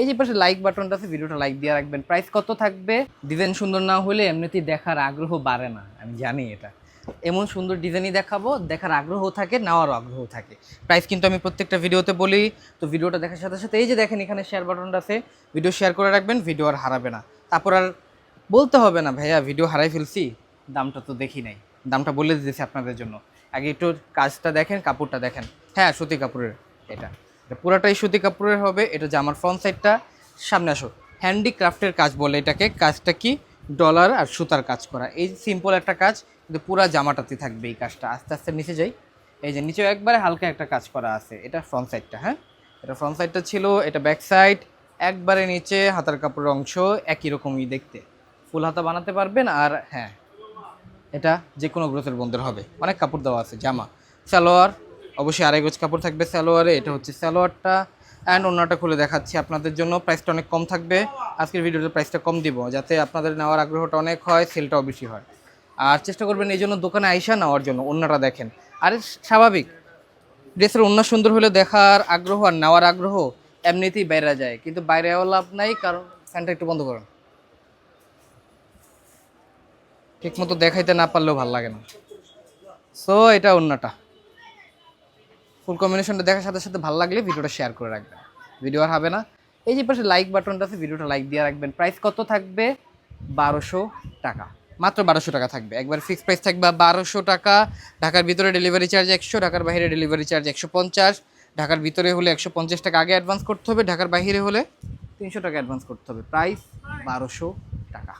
এই যে পাশে লাইক বাটনটা আছে ভিডিওটা লাইক দিয়ে রাখবেন। প্রাইস কত থাকবে? ডিজাইন সুন্দর না হলে এমনিতেই দেখার আগ্রহ বাড়ে না, আমি জানি এটা। এমন সুন্দর ডিজাইনই দেখাবো, দেখার আগ্রহ থাকে, নেওয়ারও আগ্রহ থাকে। প্রাইস কিন্তু আমি প্রত্যেকটা ভিডিওতে বলি, তো ভিডিওটা দেখার সাথে সাথে এই যে দেখেন এখানে শেয়ার বাটনটা আছে ভিডিও শেয়ার করে রাখবেন ভিডিও আর হারাবে না। তারপর আর বলতে হবে না, ভাইয়া ভিডিও হারাই ফেলছি, দামটা তো দেখি নাই। দামটা বলে দিতেছি আপনাদের জন্য। আগে একটু কাজটা দেখেন, কাপড়টা দেখেন। হ্যাঁ সুতি কাপড়ের এটা। এটা পুরাটাই সুতি কাপড়ের হবে, এটা জামার ফ্রন্ট সাইডটা সামনে আসো। হ্যান্ডিক্রাফটের কাজ বলে এটাকে, কাজটা কি? ডলার আর সুতার কাজ করা। এই সিম্পল একটা কাজ, কিন্তু পুরা জামাটাতে থাকবে এই কাজটা। আস্তে আস্তে নিচে যাই। এই যে নিচেও একবারে হালকা একটা কাজ করা আছে। এটা ফ্রন্ট সাইডটা হ্যাঁ? এটা ফ্রন্ট সাইডটা ছিল, এটা ব্যাক সাইড একবারে নিচে, হাতার কাপড়ের অংশ, একই রকমই দেখতে। ফুল হাতা বানাতে পারবেন আর হ্যাঁ এটা যে কোনো গ্রোথের বন্ধের হবে। অনেক কাপড় দেওয়া আছে, জামা। সালোয়ার অবশ্যই আড়াই গোজ কাপড় থাকবে সালোয়ারে, এটা হচ্ছে স্যালোয়ারটা অ্যান্ড অন্যটা খুলে দেখাচ্ছি আপনাদের জন্য। প্রাইসটা অনেক কম থাকবে। আজকের ভিডিওতে প্রাইসটা কম দিব, যাতে আপনাদের নেওয়ার আগ্রহটা অনেক হয় সেলটাও বেশি হয়। আর চেষ্টা করবেন এই জন্য দোকানে আইসা নেওয়ার জন্য অন্যটা দেখেন। আর স্বাভাবিক, ড্রেসের অন্য সুন্দর হলে দেখার আগ্রহ আর নেওয়ার আগ্রহ এমনিতেই বাইরে যায়। কিন্তু বাইরে লাভ নাই, কারণ ফ্যানটা একটু বন্ধ করুন। ঠিক মতো দেখাইতে না পারলেও ভালো লাগে না। সো এটা অন্যটা ফুল কম্বিনেশনটা দেখার সাথে সাথে ভালো লাগলে ভিডিওটা শেয়ার করে রাখবেন। ভিডিও আর হবে না। এই যে পাশে লাইক বাটনটা আছে, ভিডিওটা লাইক দিয়ে রাখবেন। প্রাইস কত থাকবে? বারোশো টাকা। মাত্র বারোশো টাকা থাকবে। একবার ফিক্সড প্রাইস থাকবে বারোশো টাকা। ঢাকার ভিতরে ডেলিভারি চার্জ একশো, ঢাকার বাইরে ডেলিভারি চার্জ একশো পঞ্চাশ। ঢাকার ভিতরে হলে একশো পঞ্চাশ টাকা আগে অ্যাডভান্স করতে হবে। ঢাকার বাইরে হলে তিনশো টাকা অ্যাডভান্স করতে হবে। প্রাইস বারোশো টাকা।